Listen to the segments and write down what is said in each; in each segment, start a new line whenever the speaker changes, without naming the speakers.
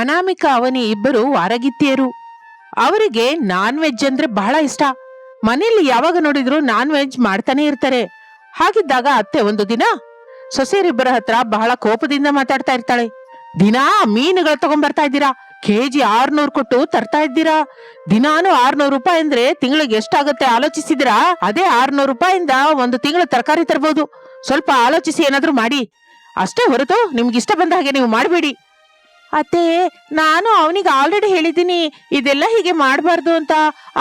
ಅನಾಮಿಕಾ ಅವನಿ ಇಬ್ಬರು ವಾರಗಿತ್ತಿಯರು. ಅವರಿಗೆ non veg ಅಂದ್ರೆ ಬಹಳ ಇಷ್ಟ. ಮನೆಯಲ್ಲಿ ಯಾವಾಗ ನೋಡಿದ್ರು ನಾನ್ ವೆಜ್ ಮಾಡ್ತಾನೆ ಇರ್ತಾರೆ. ಹಾಗಿದ್ದಾಗ ಅತ್ತೆ ಒಂದು ದಿನ ಸೊಸೆಯರಿಬ್ಬರ ಹತ್ರ ಬಹಳ ಕೋಪದಿಂದ ಮಾತಾಡ್ತಾ ಇರ್ತಾಳೆ. ದಿನಾ ಮೀನುಗಳು ತಗೊಂಡ್ಬರ್ತಾ ಇದ್ದೀರಾ? ಕೆಜಿ ಆರ್ನೂರು ಕೊಟ್ಟು ತರ್ತಾ ಇದ್ದೀರಾ? ದಿನಾನು ಆರ್ನೂರು ರೂಪಾಯಿ ಅಂದ್ರೆ ತಿಂಗಳಿಗೆ ಎಷ್ಟಾಗುತ್ತೆ ಆಲೋಚಿಸಿದಿರಾ ಅದೇ ಆರ್ನೂರು ರೂಪಾಯಿಂದ ಒಂದು ತಿಂಗಳ ತರಕಾರಿ ತರಬಹುದು ಸ್ವಲ್ಪ ಆಲೋಚಿಸಿ ಏನಾದ್ರೂ ಮಾಡಿ. ಅಷ್ಟೇ ಹೊರತು ನಿಮ್ಗೆ ಇಷ್ಟ ಬಂದ ಹಾಗೆ ನೀವು ಮಾಡಬೇಡಿ. ಅತ್ತೆ, ನಾನು ಅವನಿಗೆ ಆಲ್ರೆಡಿ ಹೇಳಿದ್ದೀನಿ, ಇದೆಲ್ಲ ಹೀಗೆ ಮಾಡಬಾರ್ದು ಅಂತ.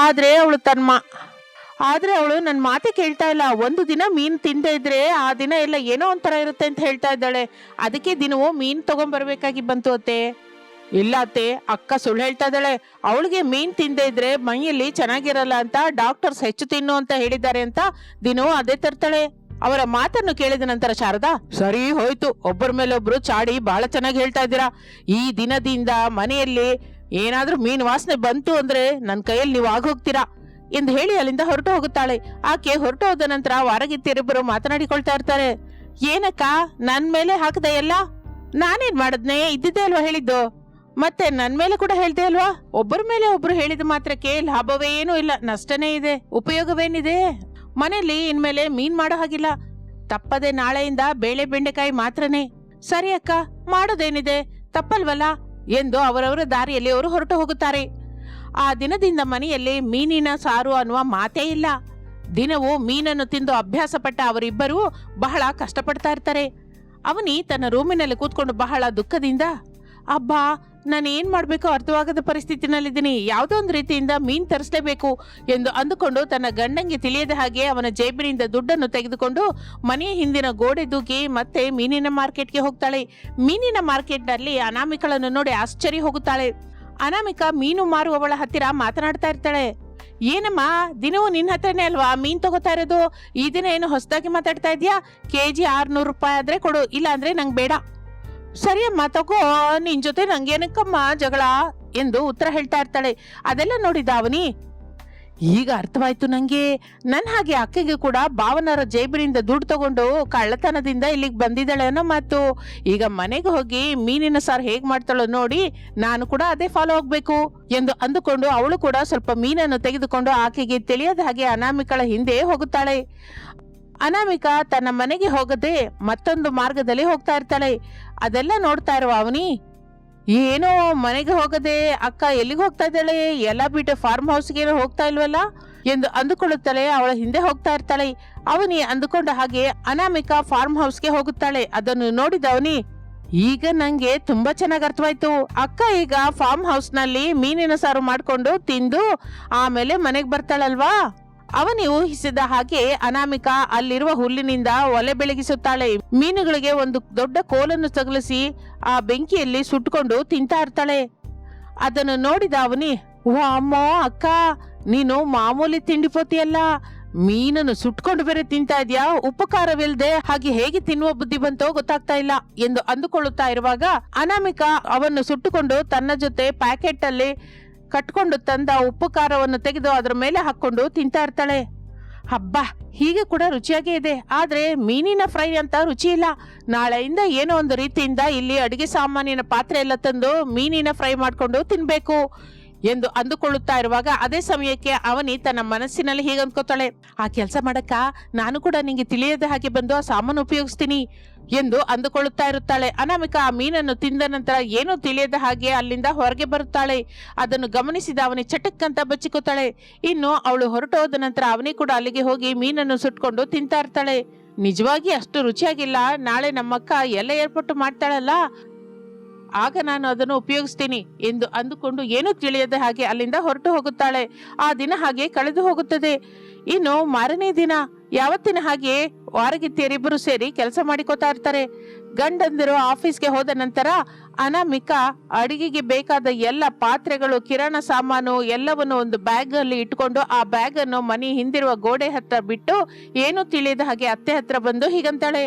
ಆದರೆ ಅವಳು ತನ್ಮ ಆದರೆ ಅವಳು ನನ್ನ ಮಾತೆ ಕೇಳ್ತಾ ಇಲ್ಲ. ಒಂದು ದಿನ ಮೀನು ತಿಂದೇ ಇದ್ರೆ ಆ ದಿನ ಎಲ್ಲ ಏನೋ ಒಂಥರ ಇರುತ್ತೆ ಅಂತ ಹೇಳ್ತಾ ಇದ್ದಾಳೆ. ಅದಕ್ಕೆ ದಿನವೂ ಮೀನು ತಗೊಂಡ್ಬರ್ಬೇಕಾಗಿ ಬಂತು ಅತ್ತೆ. ಇಲ್ಲ ಅತ್ತೆ, ಅಕ್ಕ ಸುಳ್ಳು ಹೇಳ್ತಾ ಇದ್ದಾಳೆ. ಅವಳಿಗೆ ಮೀನು ತಿಂದೇ ಇದ್ರೆ ಮೈಯಲ್ಲಿ ಚೆನ್ನಾಗಿರಲ್ಲ ಅಂತ ಡಾಕ್ಟರ್ಸ್ ಹೆಚ್ಚು ತಿನ್ನು ಅಂತ ಹೇಳಿದ್ದಾರೆ ಅಂತ ದಿನವೂ ಅದೇ ತರ್ತಾಳೆ. ಅವರ ಮಾತನ್ನು ಕೇಳಿದ ನಂತರ ಶಾರದಾ, ಸರಿ ಹೋಯ್ತು, ಒಬ್ಬರ ಮೇಲೆ ಒಬ್ರು ಚಾಡಿ ಬಹಳ ಚೆನ್ನಾಗಿ ಹೇಳ್ತಾ ಇದ್ದೀರಾ. ಈ ದಿನದಿಂದ ಮನೆಯಲ್ಲಿ ಏನಾದ್ರೂ ಮೀನು ವಾಸನೆ ಬಂತು ಅಂದ್ರೆ ನನ್ನ ಕೈಯಲ್ಲಿ ನೀವು ಆಗೋಗ್ತೀರಾ ಎಂದು ಹೇಳಿ ಅಲ್ಲಿಂದ ಹೊರಟು ಹೋಗುತ್ತಾಳೆ. ಆಕೆ ಹೊರಟು ಹೋದ ನಂತರ ವಾರಗಿತ್ತಿಯರಿಬ್ಬರು ಮಾತನಾಡಿಕೊಳ್ತಾ ಇರ್ತಾರೆ. ಏನಕ್ಕ, ನನ್ ಮೇಲೆ ಹಾಕದೆ ಎಲ್ಲ? ನಾನೇನ್ ಮಾಡದ್ನೆ? ಇದ್ದಿದ್ದೆ ಅಲ್ವಾ ಹೇಳಿದ್ದು? ಮತ್ತೆ ನನ್ ಮೇಲೆ ಕೂಡ ಹೇಳ್ದೆ ಅಲ್ವಾ? ಒಬ್ಬರ ಮೇಲೆ ಒಬ್ರು ಹೇಳಿದ ಮಾತ್ರಕ್ಕೆ ಲಾಭವೇನೂ ಇಲ್ಲ, ನಷ್ಟನೇ ಇದೆ, ಉಪಯೋಗವೇನಿದೆ? ಮನೆಯಲ್ಲಿ ಇನ್ಮೇಲೆ ಮೀನ್ ಮಾಡೋ ಹಾಗಿಲ್ಲ. ತಪ್ಪದೆ ನಾಳೆಯಿಂದ ಬೇಳೆ ಬೆಂಡೆಕಾಯಿ ಮಾತ್ರನೇ. ಸರಿ ಅಕ್ಕ, ಮಾಡೋದೇನಿದೆ? ತಪ್ಪಲ್ವಲ್ಲ? ಎಂದು ಅವರವರ ದಾರಿಯಲ್ಲಿ ಅವರು ಹೊರಟು ಹೋಗುತ್ತಾರೆ. ಆ ದಿನದಿಂದ ಮನೆಯಲ್ಲಿ ಮೀನಿನ ಸಾರು ಅನ್ನುವ ಮಾತೇ ಇಲ್ಲ. ದಿನವೂ ಮೀನನ್ನು ತಿಂದು ಅಭ್ಯಾಸ ಪಟ್ಟ ಅವರಿಬ್ಬರೂ ಬಹಳ ಕಷ್ಟಪಡ್ತಾ ಇರ್ತಾರೆ. ಅವನಿ ತನ್ನ ರೂಮಿನಲ್ಲಿ ಕೂತ್ಕೊಂಡು ಬಹಳ ದುಃಖದಿಂದ, ಅಬ್ಬಾ ನಾನು ಏನು ಮಾಡಬೇಕು ಅರ್ಥವಾಗದ ಪರಿಸ್ಥಿತಿನಲ್ಲಿದ್ದೀನಿ. ಯಾವುದೋ ಒಂದು ರೀತಿಯಿಂದ ಮೀನ್ ತರಿಸಲೇಬೇಕು ಎಂದು ಅಂದುಕೊಂಡು ತನ್ನ ಗಂಡಂಗೆ ತಿಳಿಯದ ಹಾಗೆ ಅವನ ಜೇಬಿನಿಂದ ದುಡ್ಡನ್ನು ತೆಗೆದುಕೊಂಡು ಮನೆಯ ಹಿಂದಿನ ಗೋಡೆ ದೂಕಿ ಮತ್ತೆ ಮೀನಿನ ಮಾರ್ಕೆಟ್ಗೆ ಹೋಗ್ತಾಳೆ. ಮೀನಿನ ಮಾರ್ಕೆಟ್ನಲ್ಲಿ ಅನಾಮಿಕಳನ್ನು ನೋಡಿ ಆಶ್ಚರ್ಯ ಹೋಗುತ್ತಾಳೆ. ಅನಾಮಿಕಾ ಮೀನು ಮಾರುವವಳ ಹತ್ತಿರ ಮಾತನಾಡ್ತಾ ಇರ್ತಾಳೆ. ಏನಮ್ಮ, ದಿನವೂ ನಿನ್ನ ಹತ್ರನೇ ಅಲ್ವಾ ಮೀನ್ ತಗೋತಾ ಇರೋದು? ಈ ದಿನ ಏನು ಹೊಸದಾಗಿ ಮಾತಾಡ್ತಾ ಇದೀಯಾ? ಕೆ ಜಿ ಆರ್ನೂರು ರೂಪಾಯಿ ಆದ್ರೆ ಕೊಡು ಇಲ್ಲ ಅಂದ್ರೆ ನಂಗೆ ಬೇಡ. ಸರಿಯಮ್ಮ, ತಗೋ, ನಿನ್ ಜೊತೆ ನಂಗೇನಕ್ಕಮ್ಮ ಜಗಳ ಎಂದು ಉತ್ತರ ಹೇಳ್ತಾ ಇರ್ತಾಳೆ. ಅದೆಲ್ಲ ನೋಡಿದ ಅವನಿ ಈಗ ಅರ್ಥವಾಯ್ತು ನಂಗೆ. ನನ್ ಹಾಗೆ ಅಕ್ಕಿಗೆ ಕೂಡ ಭಾವನರ ಜೇಬಿನಿಂದ ದುಡ್ಡು ತಗೊಂಡು ಕಳ್ಳತನದಿಂದ ಇಲ್ಲಿಗೆ ಬಂದಿದ್ದಾಳೆ ಅನ್ನೋ ಮಾತು. ಈಗ ಮನೆಗೆ ಹೋಗಿ ಮೀನಿನ ಸಾರು ಹೇಗ್ ಮಾಡ್ತಾಳೋ ನೋಡಿ ನಾನು ಕೂಡ ಅದೇ ಫಾಲೋ ಆಗ್ಬೇಕು ಎಂದು ಅಂದುಕೊಂಡು ಅವಳು ಕೂಡ ಸ್ವಲ್ಪ ಮೀನನ್ನು ತೆಗೆದುಕೊಂಡು ಆಕೆಗೆ ತಿಳಿಯದ ಹಾಗೆ ಅನಾಮಿಕಳ ಹಿಂದೆ ಹೋಗುತ್ತಾಳೆ. ಅನಾಮಿಕಾ ತನ್ನ ಮನೆಗೆ ಹೋಗದೆ ಮತ್ತೊಂದು ಮಾರ್ಗದಲ್ಲಿ ಹೋಗ್ತಾ ಇರ್ತಾಳೆ. ಅದೆಲ್ಲ ನೋಡ್ತಾ ಇರುವ ಅವನಿ. ಏನೋ ಮನೆಗೆ ಹೋಗದೆ ಅಕ್ಕ ಎಲ್ಲಿಗೆ ಹೋಗ್ತಾ ಇದ್ದಾಳೆ? ಎಲ್ಲ ಬಿಟ್ಟು ಫಾರ್ಮ್ ಹೌಸ್ಗೆ ಹೋಗ್ತಾ ಇಲ್ವಲ್ಲ? ಎಂದು ಅಂದುಕೊಳ್ಳುತ್ತಾಳೆ ಅವಳ ಹಿಂದೆ ಹೋಗ್ತಾ ಇರ್ತಾಳೆ. ಅವನಿ ಅಂದುಕೊಂಡ ಹಾಗೆ ಅನಾಮಿಕಾ ಫಾರ್ಮ್ ಹೌಸ್ಗೆ ಹೋಗುತ್ತಾಳೆ. ಅದನ್ನು ನೋಡಿದ ಅವನಿ, ಈಗ ನಂಗೆ ತುಂಬಾ ಚೆನ್ನಾಗಿ ಅರ್ಥವಾಯ್ತು. ಅಕ್ಕ ಈಗ ಫಾರ್ಮ್ ಹೌಸ್ನಲ್ಲಿ ಮೀನಿನ ಸಾರು ಮಾಡ್ಕೊಂಡು ತಿಂದು ಆಮೇಲೆ ಮನೆಗೆ ಬರ್ತಾಳಲ್ವಾ? ಅವನಿ ಊಹಿಸಿದ ಹಾಗೆ ಅನಾಮಿಕಾ ಅಲ್ಲಿರುವ ಹುಲ್ಲಿನಿಂದ ಒಲೆ ಬೆಳಗಿಸುತ್ತಾಳೆ. ಮೀನುಗಳಿಗೆ ಒಂದು ದೊಡ್ಡ ಕೋಲನ್ನು ತಗಲಿಸಿ ಆ ಬೆಂಕಿಯಲ್ಲಿ ಸುಟ್ಟುಕೊಂಡು ತಿಂತಾ ಇರ್ತಾಳೆ. ಅದನ್ನು ನೋಡಿದ ಅವನಿ ಅಮ್ಮೋ ಅಕ್ಕ, ನೀನು ಮಾಮೂಲಿ ತಿಂಡಿ ಪೋತಿಯಲ್ಲ. ಮೀನನ್ನು ಸುಟ್ಕೊಂಡು ಬೇರೆ ತಿಂತಾ ಇದೆಯಾ? ಉಪಕಾರವಿಲ್ಲದೆ ಹಾಗೆ ಹೇಗೆ ತಿನ್ನುವ ಬುದ್ಧಿ ಬಂತೋ ಗೊತ್ತಾಗ್ತಾ ಇಲ್ಲ ಎಂದು ಅಂದುಕೊಳ್ಳುತ್ತಾ ಇರುವಾಗ ಅನಾಮಿಕಾ ಅವನ್ನು ಸುಟ್ಟುಕೊಂಡು ತನ್ನ ಜೊತೆ ಪ್ಯಾಕೆಟ್ ಅಲ್ಲಿ ಕಟ್ಕೊಂಡು ತಂದ ಉಪ್ಪು ಖಾರವನ್ನು ತೆಗೆದು ಅದರ ಮೇಲೆ ಹಾಕೊಂಡು ತಿಂತಾ ಇರ್ತಾಳೆ. ಹಬ್ಬ, ಹೀಗೆ ಕೂಡ ರುಚಿಯಾಗೇ ಇದೆ. ಆದ್ರೆ ಮೀನಿನ ಫ್ರೈ ಅಂತ ರುಚಿ ಇಲ್ಲ. ನಾಳೆಯಿಂದ ಏನೋ ಒಂದು ರೀತಿಯಿಂದ ಇಲ್ಲಿ ಅಡುಗೆ ಸಾಮಾನಿನ ಪಾತ್ರೆ ಎಲ್ಲ ತಂದು ಮೀನಿನ ಫ್ರೈ ಮಾಡ್ಕೊಂಡು ತಿನ್ಬೇಕು, ಎಂದು ಅಂದುಕೊಳ್ಳುತ್ತಾ ಇರುವಾಗ ಅದೇ ಸಮಯಕ್ಕೆ ಅವನಿ ತನ್ನ ಮನಸ್ಸಿನಲ್ಲಿ ಹೀಗೆ ಅಂದ್ಕೋತಾಳೆ ಆ ಕೆಲಸ ಮಾಡಕ್ಕ ನಾನು ಕೂಡ ನಿಂಗೆ ತಿಳಿಯದ ಹಾಗೆ ಬಂದು ಆ ಸಾಮಾನು ಉಪಯೋಗಿಸ್ತೀನಿ. ಎಂದು ಅಂದುಕೊಳ್ಳುತ್ತಾ ಇರುತ್ತಾಳೆ. ಅನಾಮಿಕಾ ಆ ಮೀನನ್ನು ತಿಂದ ನಂತರ ಏನೂ ತಿಳಿಯದ ಹಾಗೆ ಅಲ್ಲಿಂದ ಹೊರಗೆ ಬರುತ್ತಾಳೆ. ಅದನ್ನು ಗಮನಿಸಿದ ಅವನಿ ಚಟಕ್ಕಂತ ಬಚ್ಚಿಕೊತಾಳೆ. ಇನ್ನು ಅವಳು ಹೊರಟೋದ ನಂತರ ಅವನಿ ಕೂಡ ಅಲ್ಲಿಗೆ ಹೋಗಿ ಮೀನನ್ನು ಸುಟ್ಕೊಂಡು ತಿಂತಾ ಇರ್ತಾಳೆ. ನಿಜವಾಗಿ ಅಷ್ಟು ರುಚಿಯಾಗಿಲ್ಲ. ನಾಳೆ ನಮ್ಮಕ್ಕ ಎಲ್ಲ ಏರ್ಪಟ್ಟು ಮಾಡ್ತಾಳಲ್ಲ. ಆಗ ನಾನು ಅದನ್ನು ಉಪಯೋಗಿಸ್ತೀನಿ ಎಂದು ಅಂದುಕೊಂಡು ಏನೂ ತಿಳಿಯದ ಹಾಗೆ ಅಲ್ಲಿಂದ ಹೊರಟು ಹೋಗುತ್ತಾಳೆ. ಆ ದಿನ ಹಾಗೆ ಕಳೆದು ಹೋಗುತ್ತದೆ. ಇನ್ನು ಮಾರನೇ ದಿನ. ಯಾವತ್ತಿನ ಹಾಗೆ ವಾರಗಿತ್ತಿಯರಿಬ್ಬರು ಸೇರಿ ಕೆಲಸ ಮಾಡಿಕೊತಾ ಇರ್ತಾರೆ. ಗಂಡಂದಿರು ಆಫೀಸ್ಗೆ ಹೋದ ನಂತರ ಅನಾಮಿಕ ಅಡಿಗೆಗೆ ಬೇಕಾದ ಎಲ್ಲ ಪಾತ್ರೆಗಳು, ಕಿರಾಣ ಸಾಮಾನು ಎಲ್ಲವನ್ನು ಒಂದು ಬ್ಯಾಗ್ ಅಲ್ಲಿ ಇಟ್ಕೊಂಡು ಆ ಬ್ಯಾಗ್ ಅನ್ನು ಮನೆ ಹಿಂದಿರುವ ಗೋಡೆ ಹತ್ರ ಬಿಟ್ಟು ಏನು ತಿಳಿಯದ ಹಾಗೆ ಅತ್ತೆ ಹತ್ರ ಬಂದು ಹೀಗಂತಾಳೆ.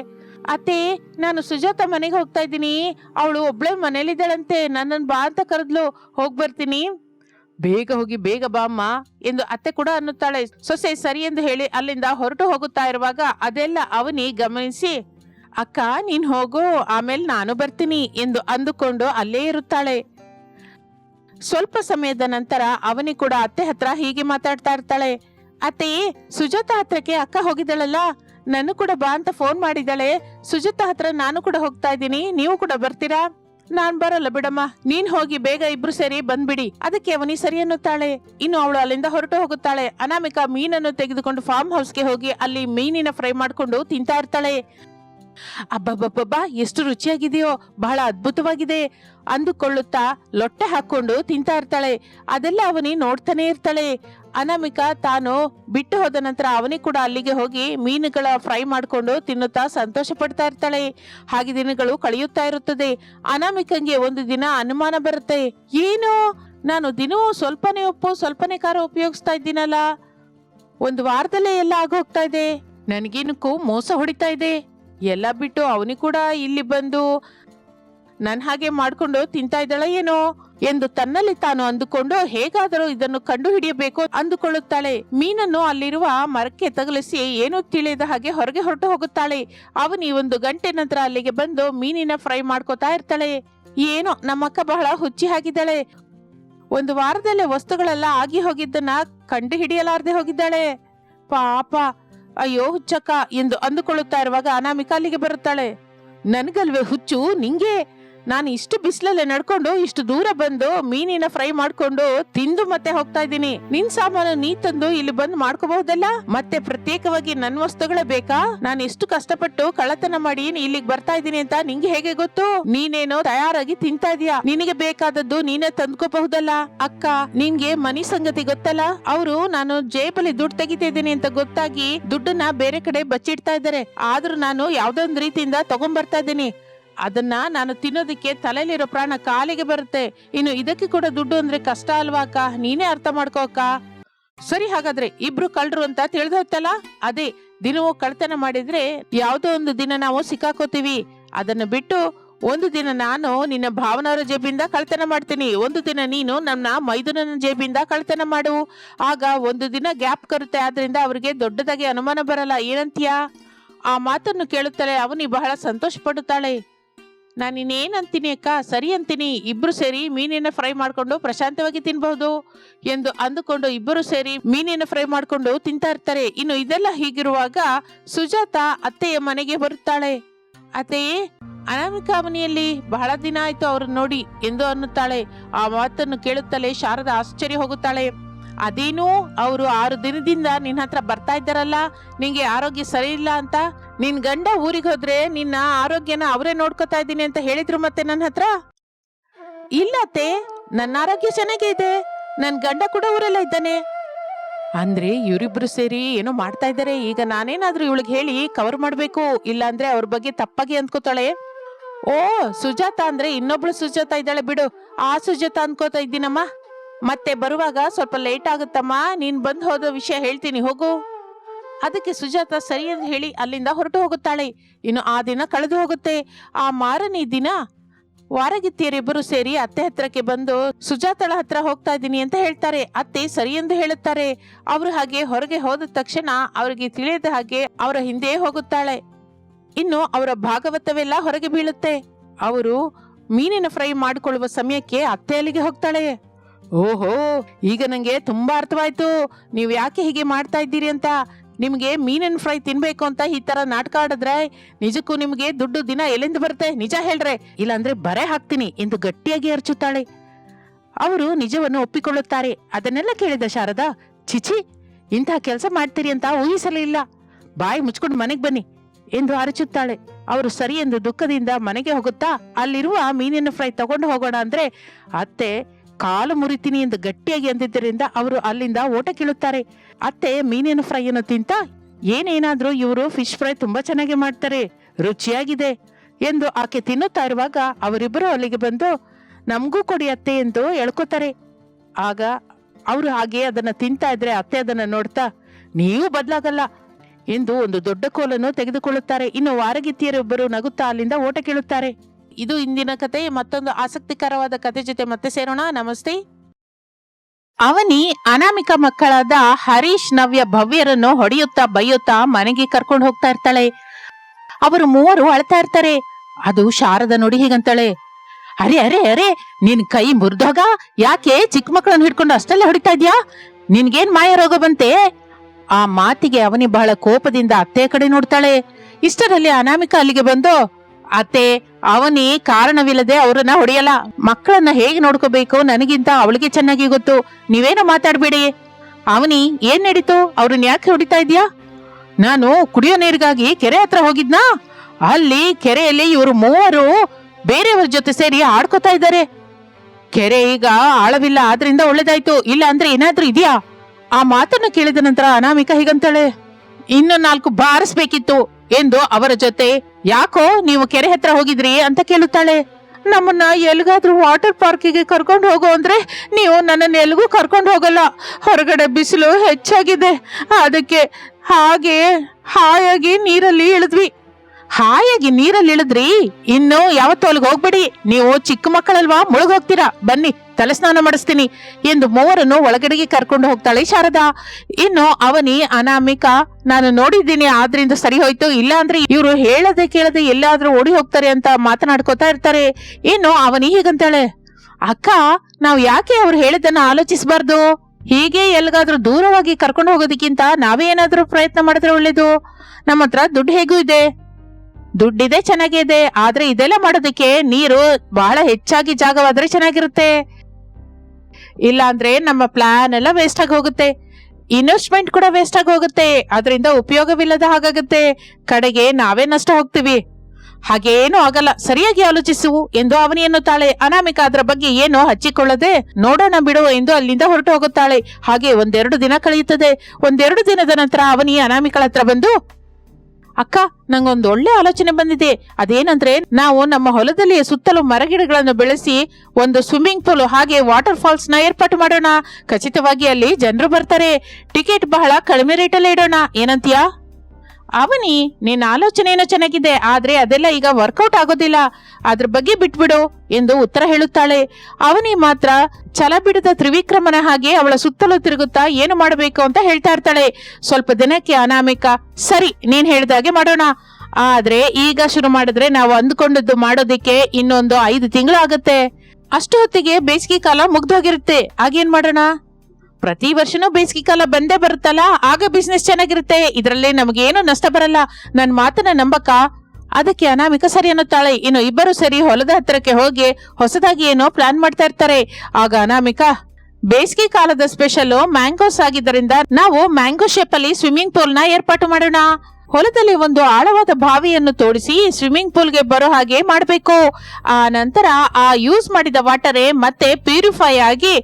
ಅತ್ತೆ, ನಾನು ಸುಜಾತ ಮನೆಗೆ ಹೋಗ್ತಾ ಇದ್ದೀನಿ. ಅವಳು ಒಬ್ಳೆ ಮನೇಲಿದ್ದಾಳಂತೆ. ನನ್ನನ್ನು ಬಾ ಅಂತ ಕರೆದ್ಲು. ಹೋಗ್ ಬರ್ತೀನಿ. ಬೇಗ ಹೋಗಿ ಬೇಗ ಬಾ ಅಮ್ಮ ಎಂದು ಅತ್ತೆ ಕೂಡ ಅನ್ನುತ್ತಾಳೆ. ಸೊಸೆ ಸರಿ ಎಂದು ಹೇಳಿ ಅಲ್ಲಿಂದ ಹೊರಟು ಹೋಗುತ್ತಾ ಇರುವಾಗ ಅದೆಲ್ಲ ಅವನಿ ಗಮನಿಸಿ, ಅಕ್ಕ, ನೀನ್ ಹೋಗು, ಆಮೇಲೆ ನಾನು ಬರ್ತೀನಿ ಎಂದು ಅಂದುಕೊಂಡು ಅಲ್ಲೇ ಇರುತ್ತಾಳೆ. ಸ್ವಲ್ಪ ಸಮಯದ ನಂತರ ಅವನಿ ಕೂಡ ಅತ್ತೆ ಹತ್ರ ಹೀಗೆ ಮಾತಾಡ್ತಾ ಇರ್ತಾಳೆ ಅತ್ತೆಯೇ ಸುಜಾತ ಹತ್ರಕ್ಕೆ ಅಕ್ಕ ಹೋಗಿದ್ದಾಳಲ್ಲ? ನಾನು ಕೂಡ ಬಾ ಅಂತ ಫೋನ್ ಮಾಡಿದ್ದಾಳೆ. ಸುಜಾತ ಹತ್ರ ನಾನು ಕೂಡ ಹೋಗ್ತಾ ಇದ್ದೀನಿ. ನೀವು ಕೂಡ ಬರ್ತೀರಾ? ನಾನ್ ಬರಲ್ಲ ಬಿಡಮ್ಮ. ನೀನ್ ಹೋಗಿ ಬೇಗ ಇಬ್ರು ಸೇರಿ ಬಂದ್ಬಿಡಿ. ಅದಕ್ಕೆ ಅವನಿ ಸರಿ ಅನ್ನುತ್ತಾಳೆ. ಇನ್ನು ಅವಳು ಅಲ್ಲಿಂದ ಹೊರಟು ಹೋಗುತ್ತಾಳೆ. ಅನಾಮಿಕಾ ಮೀನನ್ನು ತೆಗೆದುಕೊಂಡು ಫಾರ್ಮ್ ಹೌಸ್ಗೆ ಹೋಗಿ ಅಲ್ಲಿ ಮೀನಿನ ಫ್ರೈ ಮಾಡ್ಕೊಂಡು ತಿಂತಾ ಇರ್ತಾಳೆ. ಅಬ್ಬಬ್ಬಬ್ಬಬ್ಬ, ಎಷ್ಟು ರುಚಿಯಾಗಿದೆಯೋ, ಬಹಳ ಅದ್ಭುತವಾಗಿದೆ ಅಂದುಕೊಳ್ಳುತ್ತಾ ಲೊಟ್ಟೆ ಹಾಕೊಂಡು ತಿಂತಾ ಇರ್ತಾಳೆ. ಅದೆಲ್ಲ ಅವನಿ ನೋಡ್ತಾನೆ ಇರ್ತಾಳೆ. ಅನಾಮಿಕಾ ತಾನು ಬಿಟ್ಟು ಹೋದ ನಂತರ ಅವನೇ ಕೂಡ ಅಲ್ಲಿಗೆ ಹೋಗಿ ಮೀನುಗಳ ಫ್ರೈ ಮಾಡಿಕೊಂಡು ತಿನ್ನುತ್ತಾ ಸಂತೋಷ ಪಡ್ತಾ ಇರ್ತಾಳೆ. ಹಾಗೆ ದಿನಗಳು ಕಳೆಯುತ್ತಾ ಇರುತ್ತದೆ. ಅನಾಮಿಕಂಗೆ ಒಂದು ದಿನ ಅನುಮಾನ ಬರುತ್ತೆ. ಏನು? ನಾನು ದಿನವೂ ಸ್ವಲ್ಪನೇ ಉಪ್ಪು, ಸ್ವಲ್ಪನೇ ಖಾರ ಉಪಯೋಗಿಸ್ತಾ ಇದ್ದೀನಲ್ಲ. ಒಂದು ವಾರದಲ್ಲೇ ಎಲ್ಲ ಆಗೋಗ್ತಾ ಇದೆ. ನನಗೇನಕ್ಕೂ ಮೋಸ ಹೊಡಿತಾ ಇದೆ. ಎಲ್ಲ ಬಿಟ್ಟು ಅವನಿ ಕೂಡ ಇಲ್ಲಿ ಬಂದು ನನ್ ಹಾಗೆ ಮಾಡ್ಕೊಂಡು ತಿಂತಾ ಇದ್ದಾಳ ಏನೋ ಎಂದು ತನ್ನಲ್ಲಿ ತಾನು ಅಂದುಕೊಂಡು ಹೇಗಾದರೂ ಇದನ್ನು ಕಂಡು ಹಿಡಿಯಬೇಕು ಅಂದುಕೊಳ್ಳುತ್ತಾಳೆ. ಮೀನನ್ನು ಅಲ್ಲಿರುವ ಮರಕ್ಕೆ ತಗಲಿಸಿ ಏನು ತಿಳಿಯದ ಹಾಗೆ ಹೊರಗೆ ಹೊರಟು ಹೋಗುತ್ತಾಳೆ. ಅವನಿ ಒಂದು ಗಂಟೆ ನಂತರ ಅಲ್ಲಿಗೆ ಬಂದು ಮೀನಿನ ಫ್ರೈ ಮಾಡ್ಕೋತಾ ಇರ್ತಾಳೆ. ಏನೋ ನಮ್ಮಕ್ಕ ಬಹಳ ಹುಚ್ಚಿ ಹಾಕಿದ್ದಾಳೆ ಒಂದು ವಾರದಲ್ಲೇ ವಸ್ತುಗಳೆಲ್ಲ ಆಗಿ ಹೋಗಿದ್ದನ್ನ ಕಂಡು ಹಿಡಿಯಲಾರದೆ ಹೋಗಿದ್ದಾಳೆ. ಪಾಪ ಅಯ್ಯೋ ಹುಚ್ಚಕ್ಕ ಎಂದು ಅಂದುಕೊಳ್ಳುತ್ತಾ ಇರುವಾಗ ಅನಾಮಿಕ ಅಲ್ಲಿಗೆ ಬರುತ್ತಾಳೆ. ನನಗಲ್ವೇ ಹುಚ್ಚು ನಿಂಗೆ? ನಾನು ಇಷ್ಟು ಬಿಸಿಲಲ್ಲೇ ನಡ್ಕೊಂಡು, ಇಷ್ಟು ದೂರ ಬಂದು ಮೀನಿನ ಫ್ರೈ ಮಾಡ್ಕೊಂಡು ತಿಂದು ಮತ್ತೆ ಹೋಗ್ತಾ ಇದ್ದೀನಿ. ನಿನ್ ಸಾಮಾನು ನೀ ತಂದು ಇಲ್ಲಿ ಬಂದು ಮಾಡ್ಕೋಬಹುದಲ್ಲ? ಮತ್ತೆ ಪ್ರತ್ಯೇಕವಾಗಿ ನನ್ ವಸ್ತುಗಳೇ ಬೇಕಾ? ನಾನು ಎಷ್ಟು ಕಷ್ಟಪಟ್ಟು ಕಳ್ಳತನ ಮಾಡಿ ಇಲ್ಲಿಗೆ ಬರ್ತಾ ಇದ್ದೀನಿ ಅಂತ ನಿಂಗೆ ಹೇಗೆ ಗೊತ್ತು? ನೀನೇನೋ ತಯಾರಾಗಿ ತಿಂತಾ ಇದೀಯಾ ನಿನಗೆ ಬೇಕಾದದ್ದು ನೀನೇ ತಂದ್ಕೋಬಹುದಲ್ಲ? ಅಕ್ಕ, ನಿನ್ಗೆ ಮನಿ ಸಂಗತಿ ಗೊತ್ತಲ್ಲ? ಅವರು ನಾನು ಜೇಬಲ್ಲಿ ದುಡ್ಡು ತೆಗಿತಾ ಇದ್ದೀನಿ ಅಂತ ಗೊತ್ತಾಗಿ ದುಡ್ಡನ್ನ ಬೇರೆ ಕಡೆ ಬಚ್ಚಿಡ್ತಾ ಇದ್ದಾರೆ. ಆದ್ರೂ ನಾನು ಯಾವ್ದೊಂದ್ ರೀತಿಯಿಂದ ತಗೊಂಡ್ಬರ್ತಾ ಇದ್ದೀನಿ. ಅದನ್ನ ನಾನು ತಿನ್ನೋದಕ್ಕೆ ತಲೆಯಲ್ಲಿರೋ ಪ್ರಾಣ ಕಾಲಿಗೆ ಬರುತ್ತೆ. ಇನ್ನು ಇದಕ್ಕೆ ಕೂಡ ದುಡ್ಡು ಅಂದ್ರೆ ಕಷ್ಟ ಅಲ್ವಾ ಅಕ್ಕ? ನೀನೇ ಅರ್ಥ ಮಾಡ್ಕೋ ಅಕ್ಕ. ಸರಿ ಹಾಗಾದ್ರೆ ಇಬ್ರು ಕಳ್ರು ಅಂತ ತಿಳಿದೋತ್ತಲ್ಲ ಅದೇ, ದಿನವೂ ಕಳ್ತನ ಮಾಡಿದ್ರೆ ಯಾವ್ದೋ ಒಂದು ದಿನ ನಾವು ಸಿಕ್ಕಾಕೋತೀವಿ. ಅದನ್ನು ಬಿಟ್ಟು ಒಂದು ದಿನ ನಾನು ನಿನ್ನ ಭಾವನವರ ಜೇಬಿಂದ ಕಳ್ತನ ಮಾಡ್ತೀನಿ. ಒಂದು ದಿನ ನೀನು ನನ್ನ ಮೈದುನನ ಜೇಬಿಂದ ಕಳ್ತನ ಮಾಡು. ಆಗ ಒಂದು ದಿನ ಗ್ಯಾಪ್ ಕರುತ್ತೆ. ಆದ್ರಿಂದ ಅವರಿಗೆ ದೊಡ್ಡದಾಗಿ ಅನುಮಾನ ಬರಲ್ಲ. ಏನಂತೀಯಾ? ಆ ಮಾತನ್ನು ಕೇಳುತ್ತಲೇ ಅವನಿ ಬಹಳ ಸಂತೋಷ ಪಡುತ್ತಾಳೆ ನಾನು ಇನ್ನೇನು ಅಂತೀನಿ ಅಕ್ಕ? ಸರಿ ಅಂತೀನಿ. ಇಬ್ಬರು ಸೇರಿ ಮೀನಿನ ಫ್ರೈ ಮಾಡಿಕೊಂಡು ಪ್ರಶಾಂತವಾಗಿ ತಿನ್ಬಹುದು ಎಂದು ಅಂದುಕೊಂಡು ಇಬ್ಬರು ಸೇರಿ ಮೀನಿನ ಫ್ರೈ ಮಾಡಿಕೊಂಡು ತಿಂತಾ ಇರ್ತಾರೆ. ಇನ್ನು ಇದೆಲ್ಲ ಹೀಗಿರುವಾಗ ಸುಜಾತ ಅತ್ತೆಯ ಮನೆಗೆ ಬರುತ್ತಾಳೆ ಅತ್ತೆಯೇ ಅನಾಮಿಕಾ ಮನೆಯಲ್ಲಿ ಬಹಳ ದಿನ ಆಯ್ತು ಅವ್ರನ್ನ ನೋಡಿ ಎಂದು ಅನ್ನುತ್ತಾಳೆ. ಆ ಮಾತನ್ನು ಕೇಳುತ್ತಲೇ ಶಾರದಾ ಆಶ್ಚರ್ಯ ಹೋಗುತ್ತಾಳೆ. ಅದೇನು ಅವರು ಆರು ದಿನದಿಂದ ನಿನ್ನ ಹತ್ರ ಬರ್ತಾ ಇದ್ದಾರಲ್ಲ, ನಿಂಗೆ ಆರೋಗ್ಯ ಸರಿ ಇಲ್ಲ ಅಂತ? ನಿನ್ ಗಂಡ ಊರಿಗೆ ಹೋದ್ರೆ ನಿನ್ನ ಆರೋಗ್ಯನ ಅವರೇ ನೋಡ್ಕೊತಾ ಇದ್ದೀನಿ ಅಂತ ಹೇಳಿದ್ರು ಮತ್ತೆ ನನ್ನ ಹತ್ರ? ಇಲ್ಲ ಅತ್ತೆ, ನನ್ನ ಆರೋಗ್ಯ ಚೆನ್ನಾಗೇ ಇದೆ. ನನ್ ಗಂಡ ಕೂಡ ಊರೆಲ್ಲ ಇದ್ದಾನೆ. ಅಂದ್ರೆ ಇವರಿಬ್ರು ಸೇರಿ ಏನೋ ಮಾಡ್ತಾ ಇದ್ದಾರೆ, ಈಗ ನಾನೇನಾದ್ರೂ ಇವಳಿಗೆ ಹೇಳಿ ಕವರ್ ಮಾಡ್ಬೇಕು ಇಲ್ಲ ಅಂದ್ರೆ ಅವ್ರ ಬಗ್ಗೆ ತಪ್ಪಾಗಿ ಅಂದ್ಕೋತಾಳೆ. ಓ, ಸುಜಾತ ಅಂದ್ರೆ ಇನ್ನೊಬ್ಳು ಸುಜಾತ ಇದ್ದಾಳೆ ಬಿಡು. ಆ ಸುಜಾತ ಅನ್ಕೋತಾ ಇದ್ದೀನಮ್ಮ. ಮತ್ತೆ ಬರುವಾಗ ಸ್ವಲ್ಪ ಲೇಟ್ ಆಗುತ್ತಮ್ಮ, ನೀನು ಬಂದು ಹೋದ ವಿಷಯ ಹೇಳ್ತೀನಿ, ಹೋಗು. ಅದಕ್ಕೆ ಸುಜಾತ ಸರಿ ಅಂತ ಹೇಳಿ ಅಲ್ಲಿಂದ ಹೊರಟು ಹೋಗುತ್ತಾಳೆ. ಇನ್ನು ಆ ದಿನ ಕಳೆದು ಹೋಗುತ್ತೆ. ಆ ಮಾರನೇ ದಿನ ವಾರಗಿತ್ತಿಯರಿಬ್ಬರು ಸೇರಿ ಅತ್ತೆ ಹತ್ರಕ್ಕೆ ಬಂದು ಸುಜಾತಳ ಹತ್ರ ಹೋಗ್ತಾ ಇದ್ದೀನಿ ಅಂತ ಹೇಳ್ತಾರೆ. ಅತ್ತೆ ಸರಿ ಎಂದು ಹೇಳುತ್ತಾರೆ. ಅವರು ಹಾಗೆ ಹೊರಗೆ ಹೋದ ತಕ್ಷಣ ಅವರಿಗೆ ತಿಳಿಯದ ಹಾಗೆ ಅವರ ಹಿಂದೆಯೇ ಹೋಗುತ್ತಾಳೆ. ಇನ್ನು ಅವರ ಭಾಗವತವೆಲ್ಲ ಹೊರಗೆ ಬೀಳುತ್ತೆ. ಅವರು ಮೀನಿನ ಫ್ರೈ ಮಾಡಿಕೊಳ್ಳುವ ಸಮಯಕ್ಕೆ ಅತ್ತೆ ಅಲ್ಲಿಗೆ ಹೋಗ್ತಾಳೆ. ಓಹೋ, ಈಗ ನಂಗೆ ತುಂಬಾ ಅರ್ಥವಾಯ್ತು. ನೀವು ಯಾಕೆ ಹೀಗೆ ಮಾಡ್ತಾ ಇದ್ದೀರಿ ಅಂತ? ನಿಮಗೆ ಮೀನಿನ ಫ್ರೈ ತಿನ್ಬೇಕು ಅಂತ ಈ ತರ ನಾಟಕ ಆಡಿದ್ರೆ ನಿಜಕ್ಕೂ ನಿಮಗೆ ದುಡ್ಡು ದಿನ ಎಲ್ಲಿಂದ ಬರುತ್ತೆ? ನಿಜ ಹೇಳ್ರೆ. ಇಲ್ಲಾಂದ್ರೆ ಬರೆ ಹಾಕ್ತೀನಿ ಎಂದು ಗಟ್ಟಿಯಾಗಿ ಅರ್ಚುತ್ತಾಳೆ. ಅವರು ನಿಜವನ್ನು ಒಪ್ಪಿಕೊಳ್ಳುತ್ತಾರೆ. ಅದನ್ನೆಲ್ಲ ಕೇಳಿದ ಶಾರದಾ ಚಿಚಿ ಇಂತಹ ಕೆಲಸ ಮಾಡ್ತೀರಿ ಅಂತ ಊಹಿಸಲಿಲ್ಲ. ಬಾಯಿ ಮುಚ್ಕೊಂಡು ಮನೆಗೆ ಬನ್ನಿ ಎಂದು ಅರಚುತ್ತಾಳೆ. ಅವರು ಸರಿ ಎಂದು ದುಃಖದಿಂದ ಮನೆಗೆ ಹೋಗುತ್ತಾ, ಅಲ್ಲಿರುವ ಮೀನಿನ ಫ್ರೈ ತಗೊಂಡು ಹೋಗೋಣ ಅಂದ್ರೆ, ಅತ್ತೆ ಕಾಲು ಮುರಿತೀನಿ ಎಂದು ಗಟ್ಟಿಯಾಗಿ ಅಂದಿದ್ದರಿಂದ ಅವರು ಅಲ್ಲಿಂದ ಓಟ ಕೀಳುತ್ತಾರೆ. ಅತ್ತೆ ಮೀನಿನ ಫ್ರೈ ಅನ್ನು ತಿಂತ, ಏನೇನಾದ್ರೂ ಇವರು ಫಿಶ್ ಫ್ರೈ ತುಂಬಾ ಚೆನ್ನಾಗಿ ಮಾಡ್ತಾರೆ, ರುಚಿಯಾಗಿದೆ ಎಂದು ಆಕೆ ತಿನ್ನುತ್ತಾ ಇರುವಾಗ ಅವರಿಬ್ಬರು ಅಲ್ಲಿಗೆ ಬಂದು, ನಮಗೂ ಕೊಡಿ ಅತ್ತೆ ಎಂದು ಎಳ್ಕೊತಾರೆ ಆಗ ಅವರು ಹಾಗೆ ಅದನ್ನು ತಿಂತಾ ಇದ್ರೆ ಅತ್ತೆ ಅದನ್ನು ನೋಡ್ತಾ, ನೀವು ಬದಲಾಗಲ್ಲ ಎಂದು ಒಂದು ದೊಡ್ಡ ಕೋಲನ್ನು ತೆಗೆದುಕೊಳ್ಳುತ್ತಾರೆ. ಇನ್ನು ವಾರಗಿತ್ತಿಯರೊಬ್ಬರು ನಗುತ್ತಾ ಅಲ್ಲಿಂದ ಓಟ ಕೀಳುತ್ತಾರೆ. ಇದು ಇಂದಿನ ಕತೆ, ಮತ್ತೊಂದು ಆಸಕ್ತಿಕರವಾದ ಕತೆ ಜೊತೆ ಮತ್ತೆ ಸೇರೋಣ. ನಮಸ್ತೆ. ಅವನಿ ಅನಾಮಿಕ ಮಕ್ಕಳಾದ ಹರೀಶ್ ನವ್ಯ ಭವ್ಯರನ್ನು ಹೊಡೆಯುತ್ತಾ ಬೈಯುತ್ತಾ ಮನೆಗೆ ಕರ್ಕೊಂಡು ಹೋಗ್ತಾ ಇರ್ತಾಳೆ. ಅವರು ಮೂವರು ಅಳ್ತಾ ಇರ್ತಾರೆ. ಅದು ಶಾರದ ನೋಡಿ ಹೀಗಂತಾಳೆ. ಅರೆ ಅರೆ ಅರೆ, ನಿನ್ ಕೈ ಮುರಿದಾಗ? ಯಾಕೆ ಚಿಕ್ಕ ಮಕ್ಕಳನ್ನು ಹಿಡ್ಕೊಂಡು ಅಷ್ಟಲ್ಲೇ ಹೊಡಿತಾ ಇದ್ಯಾ? ನಿನ್ಗೇನ್ ಮಾಯ ರೋಗ ಬಂತೆ? ಆ ಮಾತಿಗೆ ಅವನಿ ಬಹಳ ಕೋಪದಿಂದ ಅತ್ತೆ ಕಡೆ ನೋಡ್ತಾಳೆ. ಇಷ್ಟರಲ್ಲಿ ಅನಾಮಿಕ ಅಲ್ಲಿಗೆ ಬಂದು ಅತ್ತೆ, ಅವನೇ ಕಾರಣವಿಲ್ಲದೆ ಅವ್ರನ್ನ ಹೊಡೆಯಲ್ಲ. ಮಕ್ಕಳನ್ನ ಹೇಗೆ ನೋಡ್ಕೋಬೇಕು? ನನಗಿಂತ ಅವಳಿಗೆ ಚೆನ್ನಾಗಿ ಗೊತ್ತು. ನೀವೇನು ಮಾತಾಡ್ಬೇಡಿ. ಅವನಿ, ಏನ್ ನಡೀತು? ಅವ್ರನ್ನ ಯಾಕೆ ಹೊಡಿತಾ ಇದ್ಯಾ? ನಾನು ಕುಡಿಯೋ ನೀರಿಗಾಗಿ ಕೆರೆ ಹತ್ರ ಹೋಗಿದ್ನಾ? ಅಲ್ಲಿ ಕೆರೆಯಲ್ಲಿ ಇವರು ಮೂವರು ಬೇರೆಯವ್ರ ಜೊತೆ ಸೇರಿ ಆಡ್ಕೋತಾ ಇದ್ದಾರೆ. ಕೆರೆ ಈಗ ಆಳವಿಲ್ಲ, ಆದ್ರಿಂದ ಒಳ್ಳೇದಾಯ್ತು. ಇಲ್ಲ ಅಂದ್ರೆ ಏನಾದ್ರೂ ಇದೆಯಾ? ಆ ಮಾತನ್ನ ಕೇಳಿದ ನಂತರ ಅನಾಮಿಕ ಹೀಗಂತಾಳೆ. ಇನ್ನು ನಾಲ್ಕು ಬಾರಿಸ್ಬೇಕಿತ್ತು ಎಂದು ಅವರ ಜೊತೆ ಯಾಕೋ ನೀವು ಕೆರೆ ಹತ್ರ ಹೋಗಿದ್ರಿ ಅಂತ ಕೇಳುತ್ತಾಳೆ. ನಮ್ಮನ್ನ ಎಲ್ಲಿಗಾದ್ರೂ ವಾಟರ್ ಪಾರ್ಕಿಗೆ ಕರ್ಕೊಂಡು ಹೋಗು ಅಂದ್ರೆ ನೀವು ನನ್ನನ್ನು ಎಲ್ಗೂ ಕರ್ಕೊಂಡು ಹೋಗಲ್ಲ. ಹೊರಗಡೆ ಬಿಸಿಲು ಹೆಚ್ಚಾಗಿದೆ. ಅದಕ್ಕೆ ಹಾಗೆ ಹಾಯಾಗಿ ನೀರಲ್ಲಿ ಇಳಿದ್ವಿ. ಹಾಯಾಗಿ ನೀರಲ್ಲಿ ಇಳಿದ್ರಿ. ಇನ್ನು ಯಾವತ್ತೂ ಅಲ್ಲಿಗೆ ಹೋಗ್ಬೇಡಿ. ನೀವು ಚಿಕ್ಕ ಮಕ್ಕಳಲ್ವಾ? ಮುಳುಗೋಗ್ತೀರಾ ಬನ್ನಿ ತಲೆ ಸ್ನಾನ ಮಾಡಿಸ್ತೀನಿ. ಎಂದು ಮೂವರನ್ನು ಒಳಗಡೆಗೆ ಕರ್ಕೊಂಡು ಹೋಗ್ತಾಳೆ ಶಾರದಾ. ಇನ್ನು ಅವನಿ ಅನಾಮಿಕ, ನಾನು ನೋಡಿದ್ದೀನಿ, ಆದ್ರಿಂದ ಸರಿ ಹೋಯ್ತು. ಇಲ್ಲ ಅಂದ್ರೆ ಇವರು ಹೇಳದೆ ಕೇಳದೆ ಎಲ್ಲಾದ್ರೂ ಓಡಿ ಹೋಗ್ತಾರೆ ಅಂತ ಮಾತನಾಡ್ಕೋತಾ ಇರ್ತಾರೆ. ಇನ್ನು ಅವನಿ ಹೀಗಂತಾಳೆ. ಅಕ್ಕ, ನಾವು ಯಾಕೆ ಅವ್ರು ಹೇಳಿದ್ದನ್ನ ಆಲೋಚಿಸಬಾರ್ದು? ಹೀಗೆ ಎಲ್ಲಿಗಾದ್ರೂ ದೂರವಾಗಿ ಕರ್ಕೊಂಡು ಹೋಗೋದಕ್ಕಿಂತ ನಾವೇ ಏನಾದ್ರೂ ಪ್ರಯತ್ನ ಮಾಡಿದ್ರೆ ಒಳ್ಳೇದು? ನಮ್ಮ ಹತ್ರ ದುಡ್ಡು ಹೇಗೂ ಇದೆ? ದುಡ್ಡಿದೆ, ಚೆನ್ನಾಗಿದೆ. ಆದ್ರೆ ಇದೆಲ್ಲ ಮಾಡೋದಕ್ಕೆ ನೀರು ಬಹಳ ಹೆಚ್ಚಾಗಿ ಜಾಗವಾದ್ರೆ ಚೆನ್ನಾಗಿರುತ್ತೆ. ಇಲ್ಲ ಅಂದ್ರೆ ನಮ್ಮ ಪ್ಲಾನ್ ಎಲ್ಲ ವೇಸ್ಟ್ ಆಗಿ ಹೋಗುತ್ತೆ. ಇನ್ವೆಸ್ಟ್ಮೆಂಟ್ ಕೂಡ ವೇಸ್ಟ್ ಆಗಿ ಹೋಗುತ್ತೆ. ಅದರಿಂದ ಉಪಯೋಗವಿಲ್ಲದ ಹಾಗಾಗುತ್ತೆ. ಕಡೆಗೆ ನಾವೇ ನಷ್ಟ ಹೋಗ್ತೀವಿ. ಹಾಗೇನೂ ಆಗಲ್ಲ. ಸರಿಯಾಗಿ ಆಲೋಚಿಸು ಎಂದು ಅವನಿ ಎನ್ನುತ್ತಾಳೆ. ಅನಾಮಿಕ ಅದರ ಬಗ್ಗೆ ಏನು ಹಚ್ಚಿಕೊಳ್ಳದೆ, ನೋಡೋಣ ಬಿಡು ಎಂದು ಅಲ್ಲಿಂದ ಹೊರಟು ಹೋಗುತ್ತಾಳೆ. ಹಾಗೆ ಒಂದೆರಡು ದಿನ ಕಳೆಯುತ್ತದೆ. ಒಂದೆರಡು ದಿನದ ನಂತರ ಅವನಿ ಅನಾಮಿಕಳ ಹತ್ರ ಬಂದು ಅಕ್ಕ, ನಂಗೊಂದು ಒಳ್ಳೆ ಆಲೋಚನೆ ಬಂದಿದೆ. ಅದೇನಂದ್ರೆ, ನಾವು ನಮ್ಮ ಹೊಲದಲ್ಲಿ ಸುತ್ತಲೂ ಮರಗಿಡಗಳನ್ನು ಬೆಳೆಸಿ ಒಂದು ಸ್ವಿಮ್ಮಿಂಗ್ ಪೂಲ್ ಹಾಗೆ ವಾಟರ್ ಫಾಲ್ಸ್ನ ಏರ್ಪಾಟು ಮಾಡೋಣ. ಖಚಿತವಾಗಿ ಅಲ್ಲಿ ಜನರು ಬರ್ತಾರೆ. ಟಿಕೆಟ್ ಬಹಳ ಕಡಿಮೆ ರೇಟಲ್ಲಿ ಇಡೋಣ. ಏನಂತೀಯಾ? ಅವನಿ, ನಿನ್ನ ಆಲೋಚನೆ ಚೆನ್ನಾಗಿದೆ, ಆದ್ರೆ ಅದೆಲ್ಲ ಈಗ ವರ್ಕೌಟ್ ಆಗೋದಿಲ್ಲ. ಅದ್ರ ಬಗ್ಗೆ ಬಿಟ್ಬಿಡು ಎಂದು ಉತ್ತರ ಹೇಳುತ್ತಾಳೆ. ಅವನಿ ಮಾತ್ರ ಛಲ ಬಿಡದ ತ್ರಿವಿಕ್ರಮನ ಹಾಗೆ ಅವಳ ಸುತ್ತಲೂ ತಿರುಗುತ್ತಾ ಏನು ಮಾಡಬೇಕು ಅಂತ ಹೇಳ್ತಾ ಇರ್ತಾಳೆ. ಸ್ವಲ್ಪ ದಿನಕ್ಕೆ ಅನಾಮಿಕ, ಸರಿ, ನೀನ್ ಹೇಳ್ದಾಗೆ ಮಾಡೋಣ. ಆದ್ರೆ ಈಗ ಶುರು ಮಾಡಿದ್ರೆ ನಾವು ಅಂದ್ಕೊಂಡದ್ದು ಮಾಡೋದಿಕ್ಕೆ ಇನ್ನೊಂದು ಐದು ತಿಂಗಳು ಅಷ್ಟು ಹೊತ್ತಿಗೆ ಬೇಸಿಗೆ ಕಾಲ ಮುಗ್ದೋಗಿರುತ್ತೆ ಆಗೇನ್ ಮಾಡೋಣ? ಪ್ರತಿ ವರ್ಷನೂ ಬೇಸಿಗೆ ಕಾಲ ಬಂದೇ ಬರುತ್ತಲ್ಲ, ಆಗ ಬಿಸ್ನೆಸ್ ಚೆನ್ನಾಗಿರುತ್ತೆ. ಇದರಲ್ಲಿ ನಮಗೇನು ನಷ್ಟ ಬರಲ್ಲ. ನನ್ನ ಮಾತನ್ನ ನಂಬಕ್ಕ ಅದಕ್ಕೆ ಅನಾಮಿಕ ಸರಿ ಅನ್ನುತ್ತಾಳೆ. ಇನ್ನು ಇಬ್ಬರು ಸರಿ ಹೊಲದ ಹತ್ತಿರಕ್ಕೆ ಹೋಗಿ ಹೊಸದಾಗಿ ಏನೋ ಪ್ಲಾನ್ ಮಾಡ್ತಾ ಇರ್ತಾರೆ. ಆಗ ಅನಾಮಿಕ, ಬೇಸಿಗೆ ಕಾಲದ ಸ್ಪೆಷಲ್ ಮ್ಯಾಂಗೋಸ್ ಆಗಿದ್ದರಿಂದ ನಾವು ಮ್ಯಾಂಗೋ ಶೇಪ್ ಅಲ್ಲಿ ಸ್ವಿಮ್ಮಿಂಗ್ ಪೂಲ್ನ ಏರ್ಪಾಟು ಮಾಡೋಣ. ಹೊಲದಲ್ಲಿ ಒಂದು ಆಳವಾದ ಬಾವಿಯನ್ನು ತೋಡಿಸಿ ಸ್ವಿಮ್ಮಿಂಗ್ ಪೂಲ್ಗೆ ಬರೋ ಹಾಗೆ ಮಾಡಬೇಕು. ಆ ನಂತರ ಆ ಯೂಸ್ ಮಾಡಿದ ವಾಟರೇ ಮತ್ತೆ ಪ್ಯೂರಿಫೈ ಆಗಿ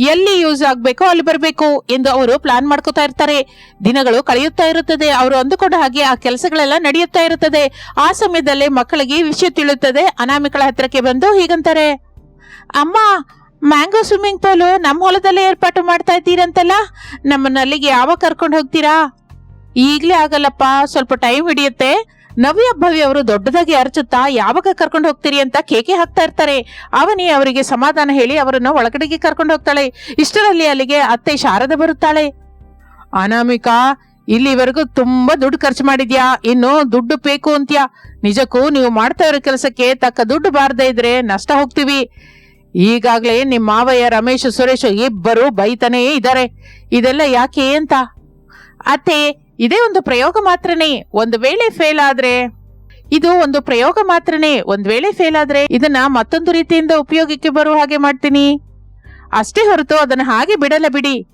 ಎಲ್ಲಿ ಯೂಸ್ ಆಗ್ಬೇಕೋ ಅಲ್ಲಿ ಬರಬೇಕು ಎಂದು ಅವರು ಪ್ಲಾನ್ ಮಾಡ್ಕೋತಾ ಇರ್ತಾರೆ. ದಿನಗಳು ಕಳೆಯುತ್ತಾ ಇರುತ್ತದೆ. ಅವರು ಅಂದುಕೊಂಡ ಹಾಗೆ ಆ ಕೆಲಸಗಳೆಲ್ಲ ನಡೆಯುತ್ತಾ ಇರುತ್ತದೆ. ಆ ಸಮಯದಲ್ಲೇ ಮಕ್ಕಳಿಗೆ ವಿಷಯ ತಿಳಿಯುತ್ತದೆ. ಅನಾಮಿಕಳ ಹತ್ರಕ್ಕೆ ಬಂದು ಹೀಗಂತಾರೆ. ಅಮ್ಮ, ಮ್ಯಾಂಗೋ ಸ್ವಿಮ್ಮಿಂಗ್ ಪೂಲು ನಮ್ಮ ಹೊಲದಲ್ಲೇ ಏರ್ಪಾಟು ಮಾಡ್ತಾ ಇದ್ದೀರಂತಲ್ಲ? ನಮ್ಮನ್ನ ಅಲ್ಲಿಗೆ ಯಾವಾಗ ಕರ್ಕೊಂಡು ಹೋಗ್ತೀರಾ? ಈಗಲೇ ಆಗಲ್ಲಪ್ಪ. ಸ್ವಲ್ಪ ಟೈಮ್ ಹಿಡಿಯುತ್ತೆ. ನವ್ಯ ಭವ್ಯ ಅವರು ದೊಡ್ಡದಾಗಿ ಅರಚುತ್ತಾ, ಯಾವಾಗ ಕರ್ಕೊಂಡು ಹೋಗ್ತೀರಿ ಅಂತ ಕೇಕೆ ಹಾಕ್ತಾ ಇರ್ತಾರೆ. ಅವನಿ ಅವರಿಗೆ ಸಮಾಧಾನ ಹೇಳಿ ಅವರನ್ನು ಒಳಗಡೆಗೆ ಕರ್ಕೊಂಡು ಹೋಗ್ತಾಳೆ. ಇಷ್ಟರಲ್ಲಿ ಅಲ್ಲಿಗೆ ಅತ್ತೆ ಶಾರದ ಬರುತ್ತಾಳೆ. ಅನಾಮಿಕಾ, ಇಲ್ಲಿವರೆಗೂ ತುಂಬಾ ದುಡ್ಡು ಖರ್ಚು ಮಾಡಿದ್ಯಾ? ಇನ್ನು ದುಡ್ಡು ಬೇಕು ಅಂತ್ಯಾ? ನಿಜಕ್ಕೂ ನೀವು ಮಾಡ್ತಾ ಇರೋ ಕೆಲಸಕ್ಕೆ ತಕ್ಕ ದುಡ್ಡು ಬಾರದೇ ಇದ್ರೆ ನಷ್ಟ ಹೋಗ್ತೀವಿ. ಈಗಾಗ್ಲೇ ನಿಮ್ಮ ಮಾವಯ್ಯ ರಮೇಶ್, ಸುರೇಶ್ ಇಬ್ಬರು ಬೈತಾನೇ ಇದ್ದಾರೆ. ಇದೆಲ್ಲ ಯಾಕೆ ಅಂತ? ಅತ್ತೆ ಇದೇ ಒಂದು ಪ್ರಯೋಗ ಮಾತ್ರನೇ. ಒಂದು ವೇಳೆ ಫೇಲ್ ಆದ್ರೆ, ಇದು ಒಂದು ಪ್ರಯೋಗ ಮಾತ್ರನೇ. ಒಂದ್ ವೇಳೆ ಫೇಲ್ ಆದ್ರೆ, ಇದನ್ನ ಮತ್ತೊಂದು ರೀತಿಯಿಂದ ಉಪಯೋಗಕ್ಕೆ ಬರುವ ಹಾಗೆ ಮಾಡ್ತೀನಿ. ಅಷ್ಟೇ ಹೊರತು ಅದನ್ನ ಹಾಗೆ ಬಿಡಲ್ಲ ಬಿಡಿ.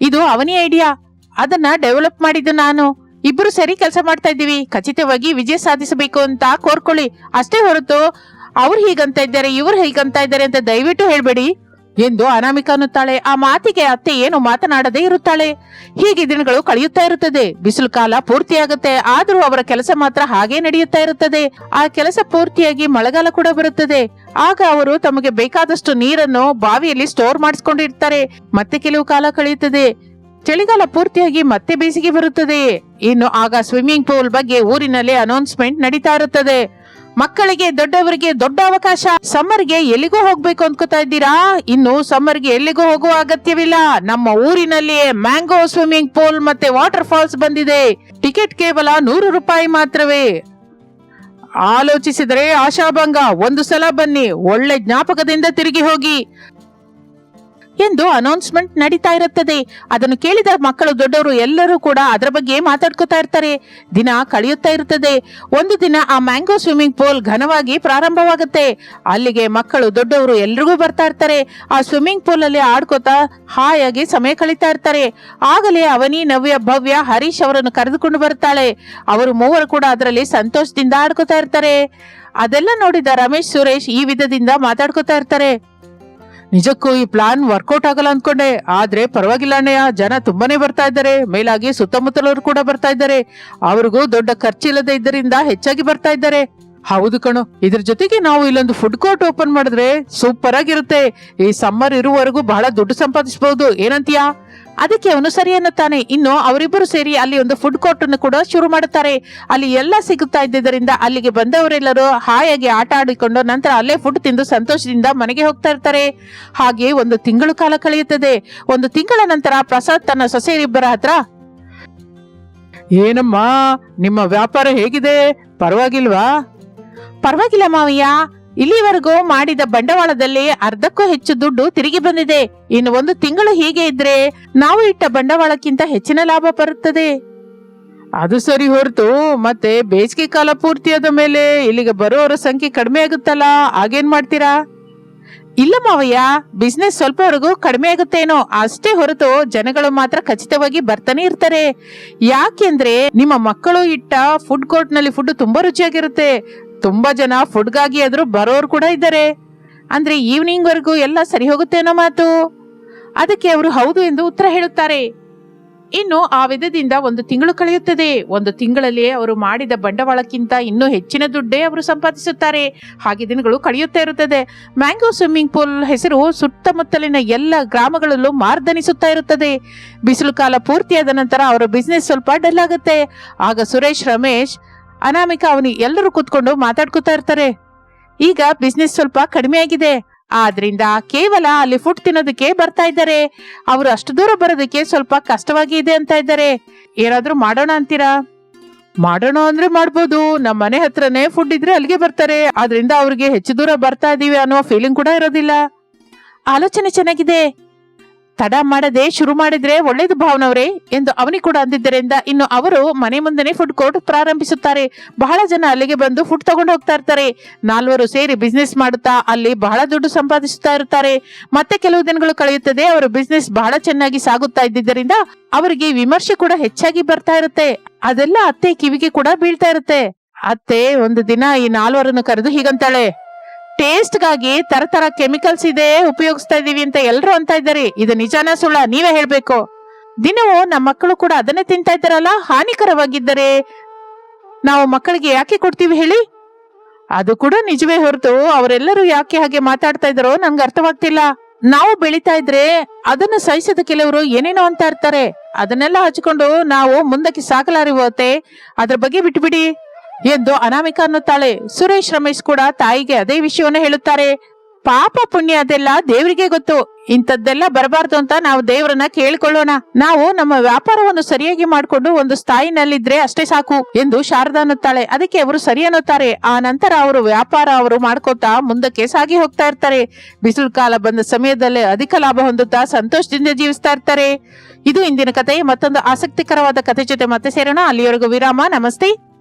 ಇದು ಅವನಿ ಐಡಿಯಾ ಅದನ್ನ ಡೆವಲಪ್ ಮಾಡಿದ್ದು ನಾನು. ಇಬ್ರು ಸರಿ ಕೆಲಸ ಮಾಡ್ತಾ ಇದ್ದೀವಿ. ಖಚಿತವಾಗಿ ವಿಜಯ ಸಾಧಿಸಬೇಕು ಅಂತ ಕೋರ್ಕೊಳ್ಳಿ. ಅಷ್ಟೇ ಹೊರತು ಅವ್ರು ಹೀಗಂತ ಇದ್ದಾರೆ, ಇವ್ರು ಹೀಗಂತ ಇದ್ದಾರೆ ಅಂತ ದಯವಿಟ್ಟು ಹೇಳ್ಬೇಡಿ. ಎಂದು ಅನಾಮಿಕ ಅನ್ನುತ್ತಾಳೆ. ಆ ಮಾತಿಗೆ ಅತ್ತೆ ಏನು ಮಾತನಾಡದೇ ಇರುತ್ತಾಳೆ. ಹೀಗೆ ದಿನಗಳು ಕಳೆಯುತ್ತಾ ಇರುತ್ತದೆ. ಬಿಸಿಲು ಕಾಲ ಪೂರ್ತಿಯಾಗುತ್ತೆ. ಆದರೂ ಅವರ ಕೆಲಸ ಮಾತ್ರ ಹಾಗೇ ನಡೆಯುತ್ತಾ ಇರುತ್ತದೆ. ಆ ಕೆಲಸ ಪೂರ್ತಿಯಾಗಿ ಮಳೆಗಾಲ ಕೂಡ ಬರುತ್ತದೆ. ಆಗ ಅವರು ತಮಗೆ ಬೇಕಾದಷ್ಟು ನೀರನ್ನು ಬಾವಿಯಲ್ಲಿ ಸ್ಟೋರ್ ಮಾಡಿಸ್ಕೊಂಡಿರ್ತಾರೆ. ಮತ್ತೆ ಕೆಲವು ಕಾಲ ಕಳೆಯುತ್ತದೆ. ಚಳಿಗಾಲ ಪೂರ್ತಿಯಾಗಿ ಮತ್ತೆ ಬೇಸಿಗೆ ಬರುತ್ತದೆ. ಇನ್ನು ಆಗ ಸ್ವಿಮ್ಮಿಂಗ್ ಪೂಲ್ ಬಗ್ಗೆ ಊರಿನಲ್ಲಿ ಅನೌನ್ಸ್ಮೆಂಟ್ ನಡೀತಾ ಇರುತ್ತದೆ. ಮಕ್ಕಳಿಗೆ, ದೊಡ್ಡವರಿಗೆ ದೊಡ್ಡ ಅವಕಾಶ. ಸಮ್ಮರ್ಗೆ ಎಲ್ಲಿಗೂ ಹೋಗ್ಬೇಕು ಅನ್ಕೋತಾ ಇದ್ದೀರಾ? ಇನ್ನು ಸಮ್ಮರ್ಗೆ ಎಲ್ಲಿಗೂ ಹೋಗುವ ಅಗತ್ಯವಿಲ್ಲ. ನಮ್ಮ ಊರಿನಲ್ಲಿಯೇ ಮ್ಯಾಂಗೋ ಸ್ವಿಮ್ಮಿಂಗ್ ಪೂಲ್ ಮತ್ತೆ ವಾಟರ್ ಫಾಲ್ಸ್ ಬಂದಿದೆ. ಟಿಕೆಟ್ ಕೇವಲ ನೂರು ರೂಪಾಯಿ ಮಾತ್ರವೇ. ಆಲೋಚಿಸಿದರೆ ಆಶಾಭಂಗ. ಒಂದು ಸಲ ಬನ್ನಿ. ಒಳ್ಳೆ ಜ್ಞಾಪಕದಿಂದ ತಿರುಗಿ ಹೋಗಿ. ಎಂದು ಅನೌನ್ಸ್ಮೆಂಟ್ ನಡೀತಾ ಇರುತ್ತದೆ. ಅದನ್ನು ಕೇಳಿದ ಮಕ್ಕಳು ದೊಡ್ಡವರು ಎಲ್ಲರೂ ಕೂಡ ಅದರ ಬಗ್ಗೆ ಮಾತಾಡ್ಕೋತಾ ಇರ್ತಾರೆ. ದಿನ ಕಳೆಯುತ್ತಾ ಇರುತ್ತದೆ. ಒಂದು ದಿನ ಆ ಮ್ಯಾಂಗೋ ಸ್ವಿಮ್ಮಿಂಗ್ ಪೂಲ್ ಘನವಾಗಿ ಪ್ರಾರಂಭವಾಗುತ್ತೆ. ಅಲ್ಲಿಗೆ ಮಕ್ಕಳು ದೊಡ್ಡವರು ಎಲ್ರಿಗೂ ಬರ್ತಾ ಇರ್ತಾರೆ. ಆ ಸ್ವಿಮ್ಮಿಂಗ್ ಪೂಲ್ ಅಲ್ಲಿ ಆಡ್ಕೋತಾ ಹಾಯಾಗಿ ಸಮಯ ಕಳೀತಾ ಇರ್ತಾರೆ. ಆಗಲೇ ಅವನಿ, ನವ್ಯ, ಭವ್ಯ, ಹರೀಶ್ ಅವರನ್ನು ಕರೆದುಕೊಂಡು ಬರ್ತಾಳೆ ಅವರು ಮೂವರು ಕೂಡ ಅದರಲ್ಲಿ ಸಂತೋಷದಿಂದ ಆಡ್ಕೋತಾ ಇರ್ತಾರೆ. ಅದೆಲ್ಲ ನೋಡಿದ ರಮೇಶ್, ಸುರೇಶ್ ಈ ವಿಧದಿಂದ ಮಾತಾಡ್ಕೋತಾ ಇರ್ತಾರೆ. ನಿಜಕ್ಕೂ ಈ ಪ್ಲಾನ್ ವರ್ಕೌಟ್ ಆಗಲ್ಲ ಅನ್ಕೊಂಡೆ. ಆದ್ರೆ ಪರವಾಗಿಲ್ಲ ಅಣ್ಣಯ್ಯ. ಜನ ತುಂಬಾನೇ ಬರ್ತಾ ಇದ್ದಾರೆ. ಮೇಲಾಗಿ ಸುತ್ತಮುತ್ತಲವರು ಕೂಡ ಬರ್ತಾ ಇದ್ದಾರೆ. ಅವ್ರಿಗೂ ದೊಡ್ಡ ಖರ್ಚಿಲ್ಲದೆ ಇದರಿಂದ ಹೆಚ್ಚಾಗಿ ಬರ್ತಾ ಇದ್ದಾರೆ. ಹೌದು ಕಣು. ಇದ್ರ ಜೊತೆಗೆ ನಾವು ಇಲ್ಲೊಂದು ಫುಡ್ ಕೋರ್ಟ್ ಓಪನ್ ಮಾಡಿದ್ರೆ ಸೂಪರ್ ಆಗಿರುತ್ತೆ. ಈ ಸಮ್ಮರ್ ಇರುವವರೆಗೂ ಬಹಳ ದುಡ್ಡು ಸಂಪಾದಿಸಬಹುದು ಏನಂತೀಯಾ? ಅದಕ್ಕೆ ಅವನು ಸರಿ ಅನ್ನುತ್ತಾನೆ. ಇನ್ನು ಅವರಿಬ್ಬರು ಸೇರಿ ಅಲ್ಲಿ ಒಂದು ಫುಡ್ ಕೋರ್ಟ್ ಅನ್ನು ಕೂಡ ಶುರು ಮಾಡುತ್ತಾರೆ. ಅಲ್ಲಿ ಎಲ್ಲ ಸಿಗುತ್ತಾ ಇದ್ದಿದ್ದರಿಂದ ಅಲ್ಲಿಗೆ ಬಂದವರೆಲ್ಲರೂ ಹಾಯಾಗಿ ಆಟ ಆಡಿಕೊಂಡು ನಂತರ ಅಲ್ಲೇ ಫುಡ್ ತಿಂದು ಸಂತೋಷದಿಂದ ಮನೆಗೆ ಹೋಗ್ತಾ ಇರ್ತಾರೆ. ಹಾಗೆ ಒಂದು ತಿಂಗಳು ಕಾಲ ಕಳೆಯುತ್ತದೆ. ಒಂದು ತಿಂಗಳ ನಂತರ ಪ್ರಸಾದ್ ತನ್ನ ಸೊಸೆಯರಿಬ್ಬರ ಹತ್ರ, ಏನಮ್ಮ, ನಿಮ್ಮ ವ್ಯಾಪಾರ ಹೇಗಿದೆ? ಪರವಾಗಿಲ್ವಾ? ಪರವಾಗಿಲ್ಲ ಮಾವಯ್ಯ. ಇಲ್ಲಿವರೆಗೂ ಮಾಡಿದ ಬಂಡವಾಳದಲ್ಲಿ ಅರ್ಧಕ್ಕೂ ಹೆಚ್ಚು ದುಡ್ಡು ತಿರುಗಿ ಬಂದಿದೆ. ಇನ್ನು ಒಂದು ತಿಂಗಳು ಹೀಗೆ ಇದ್ರೆ ನಾವು ಇಟ್ಟ ಬಂಡವಾಳಕ್ಕಿಂತ ಹೆಚ್ಚಿನ ಲಾಭ ಬರುತ್ತದೆ. ಅದು ಸರಿ ಹೊರತು ಮತ್ತೆ ಬೇಸಿಗೆ ಕಾಲ ಪೂರ್ತಿಯಾದ ಮೇಲೆ ಇಲ್ಲಿಗೆ ಬರೋರ ಸಂಖ್ಯೆ ಕಡಿಮೆ ಆಗುತ್ತಲ್ಲ? ಆಗೇನ್ ಮಾಡ್ತೀರಾ? ಇಲ್ಲ ಮಾವಯ್ಯ ಬಿಸ್ನೆಸ್ ಸ್ವಲ್ಪವರೆಗೂ ಕಡಿಮೆ ಆಗುತ್ತೇನೋ ಅಷ್ಟೇ ಹೊರತು ಜನಗಳು ಮಾತ್ರ ಖಚಿತವಾಗಿ ಬರ್ತಾನೆ ಇರ್ತಾರೆ. ಯಾಕೆಂದ್ರೆ ನಿಮ್ಮ ಮಕ್ಕಳು ಇಟ್ಟ ಫುಡ್ ಕೋರ್ಟ್ನಲ್ಲಿ ಫುಡ್ ತುಂಬಾ ರುಚಿಯಾಗಿರುತ್ತೆ. ತುಂಬಾ ಜನ ಫುಡ್ಗಾಗಿ ಆದರೂ ಬರೋರು ಕೂಡ ಇದ್ದಾರೆ. ಅಂದ್ರೆ ಈವ್ನಿಂಗ್ ವರೆಗೂ ಎಲ್ಲ ಸರಿ ಹೋಗುತ್ತೆ ಅನ್ನೋ ಮಾತು. ಅದಕ್ಕೆ ಅವರು ಹೌದು ಎಂದು ಉತ್ತರ ಹೇಳುತ್ತಾರೆ. ಇನ್ನು ಆ ವಿಧದಿಂದ ಒಂದು ತಿಂಗಳು ಕಳೆಯುತ್ತದೆ. ಒಂದು ತಿಂಗಳಲ್ಲಿ ಅವರು ಮಾಡಿದ ಬಂಡವಾಳಕ್ಕಿಂತ ಇನ್ನೂ ಹೆಚ್ಚಿನ ದುಡ್ಡೇ ಅವರು ಸಂಪಾದಿಸುತ್ತಾರೆ. ಹಾಗೆ ದಿನಗಳು ಕಳೆಯುತ್ತಾ ಇರುತ್ತದೆ. ಮ್ಯಾಂಗೋ ಸ್ವಿಮ್ಮಿಂಗ್ ಪೂಲ್ ಹೆಸರು ಸುತ್ತಮುತ್ತಲಿನ ಎಲ್ಲ ಗ್ರಾಮಗಳಲ್ಲೂ ಮಾರ್ದನಿಸುತ್ತಾ ಇರುತ್ತದೆ. ಬಿಸಿಲು ಕಾಲ ಪೂರ್ತಿಯಾದ ನಂತರ ಅವರ ಬಿಸ್ನೆಸ್ ಸ್ವಲ್ಪ ಡಲ್ ಆಗುತ್ತೆ. ಆಗ ಸುರೇಶ್, ರಮೇಶ್ ಅನಾಮಿಕ ಅವನು ಎಲ್ಲರೂ ಕೂತ್ಕೊಂಡು ಮಾತಾಡ್ಕೊತಾ ಇರ್ತಾರೆ. ಈಗ ಬಿಸ್ನೆಸ್ ಸ್ವಲ್ಪ ಕಡಿಮೆ ಆಗಿದೆ. ಆದ್ರಿಂದ ಕೇವಲ ಅಲ್ಲಿ ಫುಡ್ ತಿನ್ನೋದಕ್ಕೆ ಬರ್ತಾ ಇದ್ದಾರೆ. ಅವರು ಅಷ್ಟು ದೂರ ಬರೋದಕ್ಕೆ ಸ್ವಲ್ಪ ಕಷ್ಟವಾಗಿ ಇದೆ ಅಂತ ಇದ್ದಾರೆ. ಏನಾದ್ರೂ ಮಾಡೋಣ ಅಂತೀರಾ? ಮಾಡೋಣ ಅಂದ್ರೆ ಮಾಡ್ಬೋದು. ನಮ್ಮ ಮನೆ ಹತ್ರನೇ ಫುಡ್ ಇದ್ರೆ ಅಲ್ಲಿಗೆ ಬರ್ತಾರೆ. ಆದ್ರಿಂದ ಅವ್ರಿಗೆ ಹೆಚ್ಚು ದೂರ ಬರ್ತಾ ಇದೀವಿ ಅನ್ನೋ ಫೀಲಿಂಗ್ ಕೂಡ ಇರೋದಿಲ್ಲ. ಆಲೋಚನೆ ಚೆನ್ನಾಗಿದೆ. ತಡ ಮಾಡದೆ ಶುರು ಮಾಡಿದ್ರೆ ಒಳ್ಳೇದು ಭಾವನವ್ರೆ ಎಂದು ಅವನಿಗೆ ಕೂಡ ಅಂದಿದ್ದರಿಂದ ಇನ್ನು ಅವರು ಮನೆ ಮುಂದೆನೆ ಫುಡ್ ಕೋರ್ಟ್ ಪ್ರಾರಂಭಿಸುತ್ತಾರೆ. ಬಹಳ ಜನ ಅಲ್ಲಿಗೆ ಬಂದು ಫುಡ್ ತಗೊಂಡು ಹೋಗ್ತಾ ಇರ್ತಾರೆ. ನಾಲ್ವರು ಸೇರಿ ಬಿಸ್ನೆಸ್ ಮಾಡುತ್ತಾ ಅಲ್ಲಿ ಬಹಳ ದುಡ್ಡು ಸಂಪಾದಿಸುತ್ತಾ ಇರ್ತಾರೆ ಮತ್ತೆ ಕೆಲವು ದಿನಗಳು ಕಳೆಯುತ್ತದೆ, ಅವರ ಬಿಸ್ನೆಸ್ ಬಹಳ ಚೆನ್ನಾಗಿ ಸಾಗುತ್ತಾ ಇದ್ದಿದ್ದರಿಂದ ಅವರಿಗೆ ವಿಮರ್ಶೆ ಕೂಡ ಹೆಚ್ಚಾಗಿ ಬರ್ತಾ ಇರುತ್ತೆ. ಅದೆಲ್ಲ ಅತ್ತೆ ಕಿವಿಗೆ ಕೂಡ ಬೀಳ್ತಾ ಇರುತ್ತೆ. ಅತ್ತೆ, ಒಂದು ದಿನ ಈ ನಾಲ್ವರನ್ನು ಕರೆದು ಹೀಗಂತಾಳೆ ಟೇಸ್ಟ್ಗಾಗಿ ತರ ತರ ಕೆಮಿಕಲ್ಸ್ ಇದೆ, ಉಪಯೋಗಿಸ್ತಾ ಇದೀವಿ ಅಂತ ಎಲ್ಲರೂ ಅಂತ ಇದ್ದಾರೆ. ಇದು ನಿಜಾನ ಸುಳ್ಳ ನೀವೇ ಹೇಳ್ಬೇಕು. ದಿನವೂ ನಮ್ಮ ಮಕ್ಕಳು ಕೂಡ ಅದನ್ನೇ ತಿಂತಾ ಇದ್ದಾರಲ್ಲ, ಹಾನಿಕರವಾಗಿದ್ದರೆ ನಾವು ಮಕ್ಕಳಿಗೆ ಯಾಕೆ ಕೊಡ್ತೀವಿ ಹೇಳಿ? ಅದು ಕೂಡ ನಿಜವೇ ಹೊರತು ಅವರೆಲ್ಲರೂ ಯಾಕೆ ಹಾಗೆ ಮಾತಾಡ್ತಾ ಇದ್ದಾರೋ ನನ್ಗೆ ಅರ್ಥವಾಗ್ತಿಲ್ಲ. ನಾವು ಬೆಳಿತಾ ಇದ್ರೆ ಅದನ್ನು ಸಹಿಸದ ಕೆಲವರು ಏನೇನೋ ಅಂತ ಇರ್ತಾರೆ. ಅದನ್ನೆಲ್ಲ ಹಚ್ಕೊಂಡು ನಾವು ಮುಂದಕ್ಕೆ ಸಾಕಲಾರಿ ಹೋತೆ ಅದ್ರ ಬಗ್ಗೆ ಬಿಟ್ಬಿಡಿ. ಎಂದು ಅನಾಮಿಕ ಅನ್ನುತ್ತಾಳೆ. ಸುರೇಶ್ ರಮೇಶ್ ಕೂಡ ತಾಯಿಗೆ ಅದೇ ವಿಷಯವನ್ನು ಹೇಳುತ್ತಾರೆ. ಪಾಪ ಪುಣ್ಯ ಅದೆಲ್ಲ ದೇವರಿಗೆ ಗೊತ್ತು. ಇಂಥದ್ದೆಲ್ಲ ಬರಬಾರ್ದು ಅಂತ ನಾವು ದೇವರನ್ನ ಕೇಳಿಕೊಳ್ಳೋಣ. ನಾವು ನಮ್ಮ ವ್ಯಾಪಾರವನ್ನು ಸರಿಯಾಗಿ ಮಾಡಿಕೊಂಡು ಒಂದು ಸ್ಥಾಯಿನಲ್ಲಿದ್ರೆ ಅಷ್ಟೇ ಸಾಕು ಎಂದು ಶಾರದಾ ಅನ್ನುತ್ತಾಳೆ. ಅದಕ್ಕೆ ಅವರು ಸರಿ ಅನ್ನುತ್ತಾರೆ. ಆ ನಂತರ ಅವರು ವ್ಯಾಪಾರ ಅವರು ಮಾಡ್ಕೋತಾ ಮುಂದಕ್ಕೆ ಸಾಗಿ ಹೋಗ್ತಾ ಇರ್ತಾರೆ. ಬಿಸಿಲು ಕಾಲ ಬಂದ ಸಮಯದಲ್ಲೇ ಅಧಿಕ ಲಾಭ ಹೊಂದುತ್ತಾ ಸಂತೋಷದಿಂದ ಜೀವಿಸ್ತಾ ಇರ್ತಾರೆ. ಇದು ಇಂದಿನ ಕಥೆ. ಮತ್ತೊಂದು ಆಸಕ್ತಿಕರವಾದ ಕತೆ ಜೊತೆ ಮತ್ತೆ ಸೇರೋಣ. ಅಲ್ಲಿಯವರೆಗೂ ವಿರಾಮ. ನಮಸ್ತೆ.